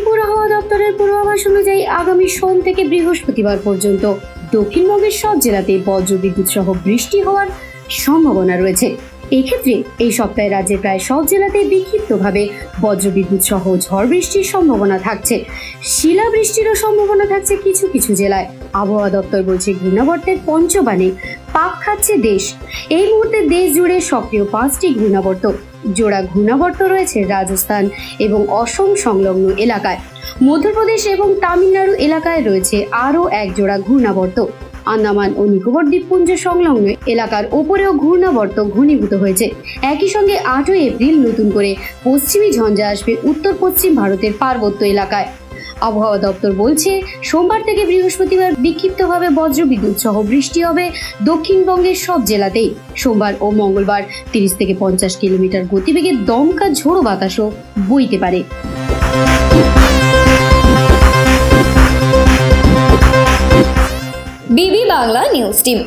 আলিপুর আবহাওয়া দপ্তরের পূর্বাভাস অনুযায়ী আগামী সোম থেকে বৃহস্পতিবার পর্যন্ত দক্ষিণবঙ্গের সব জেলাতে বজ্রবিদ্যুৎ সহ বৃষ্টি হওয়ার সম্ভাবনা রয়েছে। এক্ষেত্রে এই সপ্তাহে রাজ্যের প্রায় সব জেলাতে বিক্ষিপ্তভাবে বজ্রবিদ্যুৎ সহ ঝড় বৃষ্টির সম্ভাবনা থাকছে। শিলা বৃষ্টিরও সম্ভাবনা থাকছে কিছু কিছু জেলায়। আবহাওয়া দপ্তর বলছে ঘূর্ণাবর্তের পঞ্চবাণে পাক খাচ্ছে দেশ। এই মুহূর্তে দেশ জুড়ে সক্রিয় পাঁচটি ঘূর্ণাবর্ত। জোড়া ঘূর্ণাবর্ত রয়েছে রাজস্থান এবং অসম সংলগ্ন এলাকায়। মধ্যপ্রদেশ এবং তামিলনাড়ু এলাকায় রয়েছে আরও এক জোড়া ঘূর্ণাবর্ত। আন্দামান ও নিকোবর দ্বীপপুঞ্জ সংলগ্ন এলাকার ওপরেও ঘূর্ণাবর্ত ঘনীভূত হয়েছে। একই সঙ্গে আটই এপ্রিল নতুন করে পশ্চিমী ঝঞ্ঝা আসবে উত্তর পশ্চিম ভারতের পার্বত্য এলাকায়। আবহাওয়া দপ্তর বলছে, সোমবার থেকে বৃহস্পতিবার বিক্ষিপ্তভাবে বজ্রবিদ্যুৎ সহ বৃষ্টি হবে দক্ষিণবঙ্গের সব জেলাতেই। সোমবার ও মঙ্গলবার তিরিশ থেকে পঞ্চাশ কিলোমিটার গতিবেগে দমকা ঝোড়ো বাতাসও বইতে পারে। বিবি বাংলা নিউজ টিম।